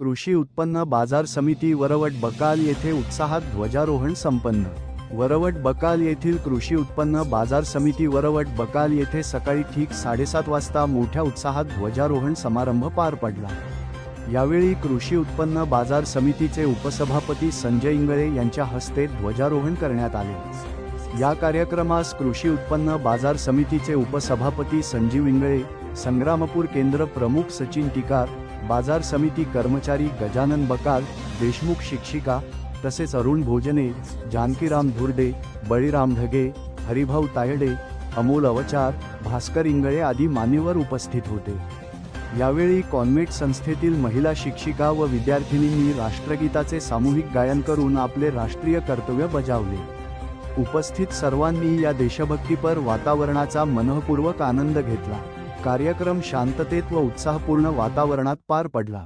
कृषी उत्पन्न बाजार समिती वरवट बकाल येथे उत्साहात ध्वजारोहण संपन्न. वरवट बकाल येथील कृषी उत्पन्न बाजार समिती वरवट बकाल येथे सकाळी ठीक साडेसात वाजता मोठ्या उत्साहात ध्वजारोहण समारंभ पार पडला. यावेळी कृषी उत्पन्न बाजार समितीचे उपसभापती संजय इंगळे यांच्या हस्ते ध्वजारोहण करण्यात आले. या कार्यक्रमास कृषी उत्पन्न बाजार समितीचे उपसभापती संजीव इंगळे संग्रामपूर केंद्र प्रमुख सचिन टिकार बाजार समिती कर्मचारी गजानन बकाल देशमुख शिक्षिका तसेच अरुण भोजने जानकीराम धुर्डे बळीराम ढगे हरिभाऊ तायडे अमोल अवचार भास्कर इंगळे आदी मान्यवर उपस्थित होते. यावेळी कॉन्व्हेंट संस्थेतील महिला शिक्षिका व विद्यार्थिनींनी राष्ट्रगीताचे सामूहिक गायन करून आपले राष्ट्रीय कर्तव्य बजावले. उपस्थित सर्वांनी या देशभक्तीपर वातावरणाचा मनःपूर्वक आनंद घेतला. कार्यक्रम शांततेत व उत्साहपूर्ण वातावरणात पार पडला.